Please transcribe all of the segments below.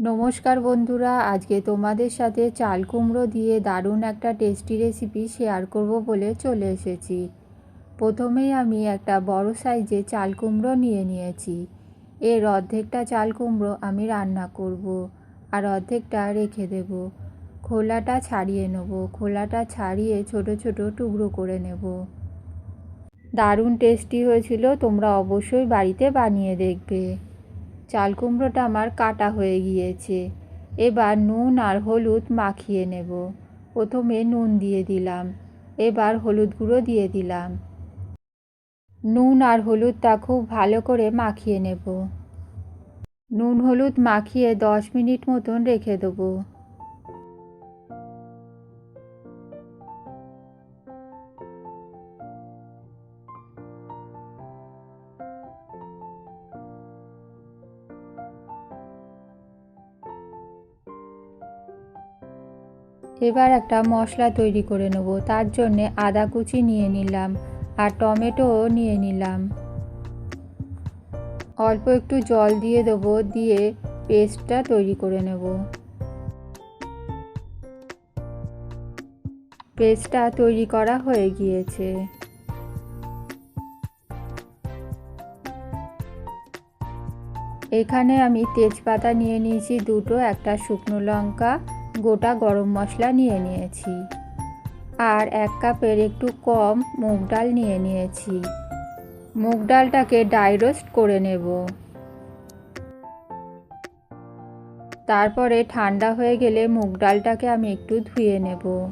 নমস্কার বন্ধুরা, আজকে তোমাদের সাথে চাল কুমড়ো দিয়ে দারুণ একটা টেস্টি রেসিপি শেয়ার করব বলে চলে এসেছি। প্রথমেই আমি একটা বড় সাইজে চাল কুমড়ো নিয়ে নিয়েছি। এর অর্ধেকটা চাল কুমড়ো আমি রান্না করব আর অর্ধেকটা রেখে দেব। খোলাটা ছাড়িয়ে নেব, খোলাটা ছাড়িয়ে ছোট ছোট টুকরো করে নেব। দারুণ টেস্টি হয়েছিল, তোমরা অবশ্যই বাড়িতে বানিয়ে দেখবে। চাল কুমড়োটা আমার কাটা হয়ে গিয়েছে। এবার নুন আর হলুদ মাখিয়ে নেব। প্রথমে নুন দিয়ে দিলাম। এবার হলুদ গুঁড়ো দিয়ে দিলাম। নুন আর হলুদটা খুব ভালো করে মাখিয়ে নেব। নুন হলুদ মাখিয়ে দশ মিনিট মতন রেখে দেবো। এবার একটা মশলা তৈরি করে নেব, তার জন্যে আদা কুচি নিয়ে নিলাম আর টমেটোও নিয়ে নিলাম। অল্প একটু জল দিয়ে দেবো, দিয়ে পেস্টটা তৈরি করে নেব। পেস্টটা তৈরি করা হয়ে গিয়েছে। এখানে আমি তেজপাতা নিয়ে নিয়েছি, দুটো, একটা শুকনো লঙ্কা গোটা গরম মশলা নিয়ে নিয়েছি। আর এক কাপের একটু কম মুগ ডাল নিয়ে নিয়েছি। মুগ ডালটাকে ডাই রোস্ট করে নেব। তারপরে ঠান্ডা হয়ে গেলে মুগ ডালটাকে আমি একটু ধুয়ে নেব।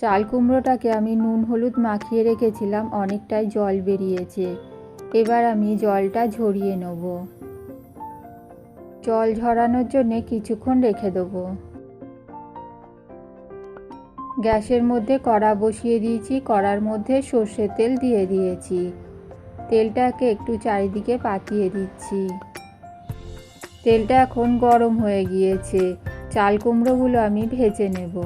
চাল কুমড়োটাকে আমি নুন হলুদ মাখিয়ে রেখেছিলাম, অনেকটাই জল বেরিয়েছে। এবার আমি জলটা ঝরিয়ে নেব। জল ঝরানোর জন্যে কিছুক্ষণ রেখে দেবো। গ্যাসের মধ্যে কড়া বসিয়ে দিয়েছি, কড়ার মধ্যে সর্ষের তেল দিয়ে দিয়েছি। তেলটাকে একটু চারিদিকে পাতিয়ে দিচ্ছি। তেলটা এখন গরম হয়ে গিয়েছে, চাল কুমড়োগুলো আমি ভেজে নেব।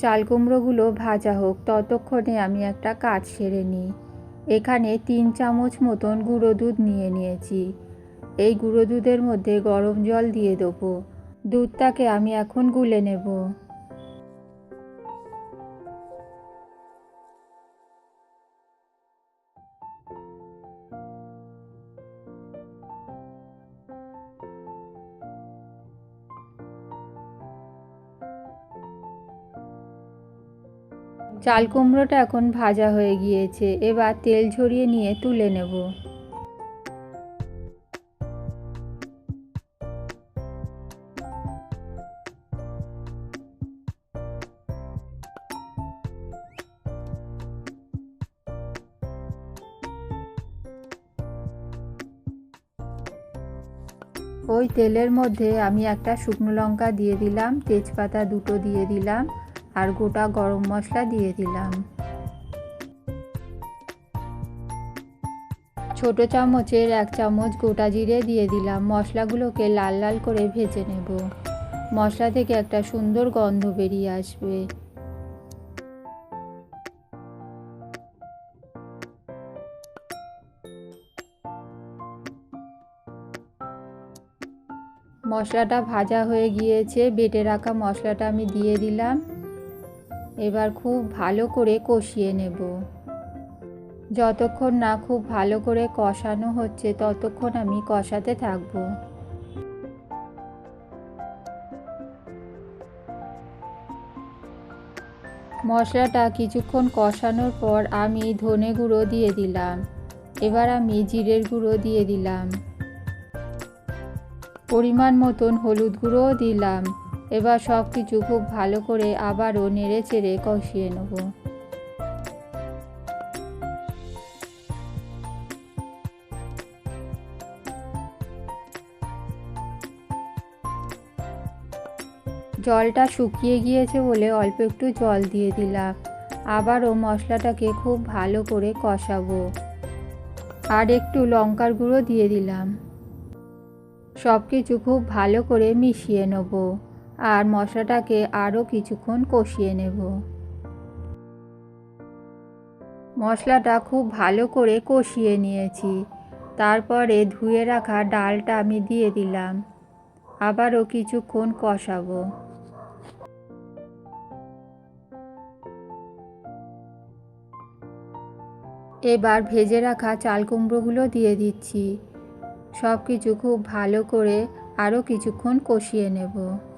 চাল কুমড়োগুলো ভাজা হোক, ততক্ষণে আমি একটা কাজ সেরে নিই। এখানে তিন চামচ মতন গুঁড়ো দুধ নিয়ে নিয়েছি। এই গুঁড়ো দুধের মধ্যে গরম জল দিয়ে দেবো। দুধটাকে আমি এখন গুলে নেব। চাল কুমড়োটা এখন ভাজা হয়ে গিয়েছে, এবার তেল ঝরিয়ে নিয়ে তুলে নেব। ওই তেলের মধ্যে আমি একটা শুকনো লঙ্কা দিয়ে দিলাম, তেজপাতা দুটো দিয়ে দিলাম। আর গোটা গরম মশলা দিয়ে দিলাম। ছোট চামচের এক চামচ গোটা জিরে দিয়ে দিলাম। মশলাগুলোকে লাল লাল করে ভেজে নেব। মশলা থেকে একটা সুন্দর গন্ধ বেরিয়ে আসবে। মশলাটা ভাজা হয়ে গিয়েছে। বেটে রাখা মশলাটা আমি দিয়ে দিলাম। এবার খুব ভালো করে কষিয়ে নেব। যতক্ষণ না খুব ভালো করে কষানো হচ্ছে, ততক্ষণ আমি কষাতে থাকব। মশলাটা কিছুক্ষণ কষানোর পর আমি ধনে গুঁড়ো দিয়ে দিলাম। এবার আমি জিরের গুঁড়ো দিয়ে দিলাম। পরিমাণ মতন হলুদ গুঁড়োও দিলাম। এবার সব কিছু খুব ভালো করে আবারও নেড়ে চেড়ে কষিয়ে নেব। জলটা শুকিয়ে গিয়েছে বলে অল্প একটু জল দিয়ে দিলাম। আবারও মশলাটাকে খুব ভালো করে কষাবো। আর একটু লঙ্কার গুঁড়ো দিয়ে দিলাম। সব কিছু খুব ভালো করে মিশিয়ে নেব। আর মশলাটাকে আরও কিছুক্ষণ কষিয়ে নেব। মশলাটা খুব ভালো করে কষিয়ে নিয়েছি। তারপরে ধুয়ে রাখা ডালটা আমি দিয়ে দিলাম। আবারও কিছুক্ষণ কষাবো। এবার ভেজে রাখা চাল কুমড়োগুলো দিয়ে দিচ্ছি। সব কিছু খুব ভালো করে আরও কিছুক্ষণ কষিয়ে নেব।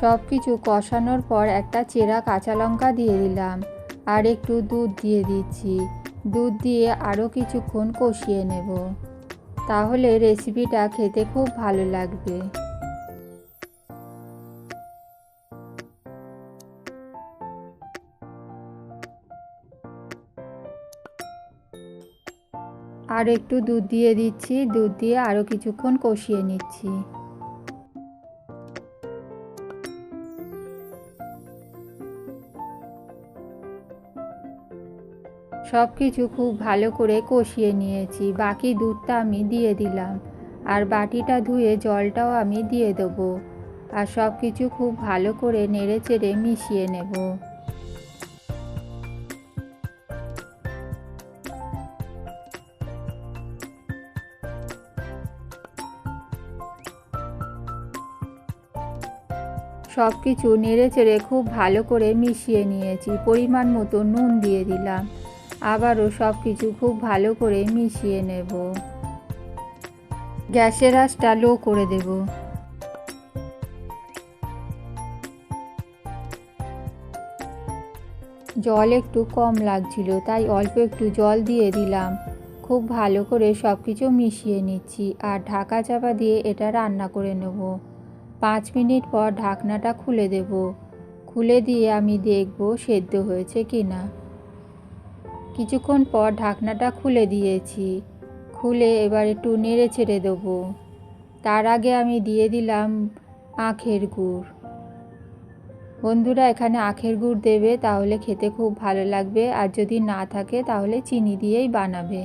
সব কিছু কষানোর পর একটা চেরা কাঁচা লঙ্কা দিয়ে দিলাম। আর একটু দুধ দিয়ে দিচ্ছি। দুধ দিয়ে আরও কিছুক্ষণ কষিয়ে নেব। তাহলে রেসিপিটা খেতে খুব ভালো লাগবে। আর একটু দুধ দিয়ে দিচ্ছি। দুধ দিয়ে আরও কিছুক্ষণ কষিয়ে নিচ্ছি। সব কিছু খুব ভালো করে কষিয়ে নিয়েছি। বাকি দুধটা আমি দিয়ে দিলাম। আর বাটিটা ধুয়ে জলটাও আমি দিয়ে দেবো। আর সব কিছু খুব ভালো করে নেড়ে চেড়ে মিশিয়ে নেব। সব কিছু নেড়ে চেড়ে খুব ভালো করে মিশিয়ে নিয়েছি। পরিমাণ মতো নুন দিয়ে দিলাম। আবারও সব কিছু খুব ভালো করে মিশিয়ে নেব। গ্যাসের আঁচটা লো করে দেব। জল একটু কম লাগছিল, তাই অল্প একটু জল দিয়ে দিলাম। খুব ভালো করে সব কিছু মিশিয়ে নিচ্ছি আর ঢাকা চাপা দিয়ে এটা রান্না করে নেব। পাঁচ মিনিট পর ঢাকনাটা খুলে দেব। খুলে দিয়ে আমি দেখব সেদ্ধ হয়েছে কি না কিছুক্ষণ পর ঢাকনাটা খুলে দিয়েছি। খুলে এবার একটু নেড়ে ছেড়ে দেবো। তার আগে আমি দিয়ে দিলাম আখের গুড়। বন্ধুরা, এখানে আখের গুড় দেবে, তাহলে খেতে খুব ভালো লাগবে। আর যদি না থাকে, তাহলে চিনি দিয়েই বানাবে।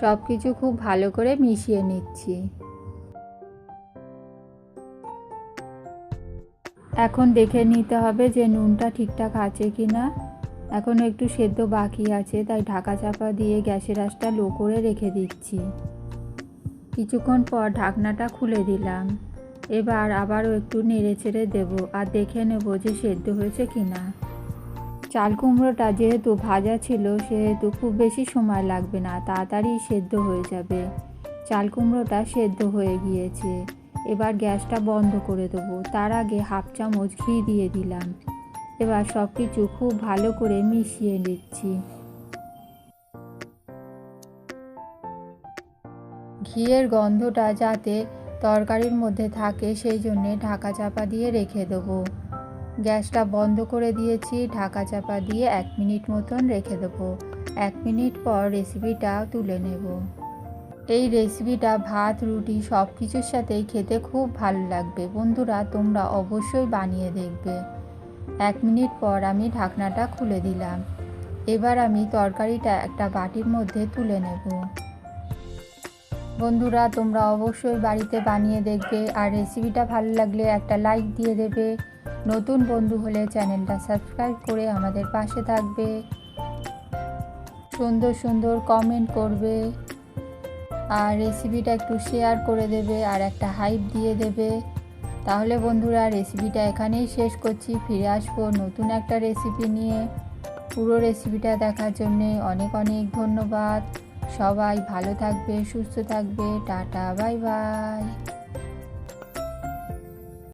সব কিছু খুব ভালো করে মিশিয়ে নিচ্ছি। এখন দেখে নিতে হবে যে নুনটা ঠিকঠাক আছে কি না এখনও একটু সেদ্ধ বাকি আছে, তাই ঢাকা চাপা দিয়ে গ্যাসের আঁচটা লো করে রেখে দিচ্ছি। কিছুক্ষণ পর ঢাকনাটা খুলে দিলাম। এবার আবারও একটু নেড়ে চেড়ে দেবো আর দেখে নেব যে সেদ্ধ হয়েছে কি না চাল কুমড়োটা যেহেতু ভাজা ছিল, সেহেতু খুব বেশি সময় লাগবে না, তাড়াতাড়ি সেদ্ধ হয়ে যাবে। চাল কুমড়োটা সেদ্ধ হয়ে গিয়েছে। এবার গ্যাসটা বন্ধ করে দেবো। তার আগে হাফ চামচ ঘি দিয়ে দিলাম। এবার সব কিছু খুব ভালো করে মিশিয়ে নিচ্ছি। ঘিয়ের গন্ধটা যাতে তরকারির মধ্যে থাকে সেই জন্যে ঢাকা চাপা দিয়ে রেখে দেবো। গ্যাসটা বন্ধ করে দিয়েছি, ঢাকা চাপা দিয়ে এক মিনিট মতন রেখে দেবো। এক মিনিট পর রেসিপিটা তুলে নেব। এই রেসিপিটা, ভাত, রুটি সব কিছুর সাথেই খেতে খুব ভালো লাগবে। বন্ধুরা, তোমরা অবশ্যই বানিয়ে দেখবে। এক মিনিট পর আমি ঢাকনাটা খুলে দিলাম। এবার আমি তরকারিটা একটা বাটির মধ্যে তুলে নেব। বন্ধুরা, তোমরা অবশ্যই বাড়িতে বানিয়ে দেখবে আর রেসিপিটা ভালো লাগলে একটা লাইক দিয়ে দেবে। নতুন বন্ধু হলে চ্যানেলটা সাবস্ক্রাইব করে আমাদের পাশে থাকবে। সুন্দর সুন্দর কমেন্ট করবে আর রেসিপিটা একটু শেয়ার করে দেবে আর একটা হাইপ দিয়ে দেবে। তাহলে বন্ধুরা রেসিপিটা এখানেই শেষ করছি। ফিরে আসব নতুন একটা রেসিপি নিয়ে। পুরো রেসিপিটা দেখার জন্যে অনেক অনেক ধন্যবাদ। সবাই ভালো থাকবে, সুস্থ থাকবে। Tata bye bye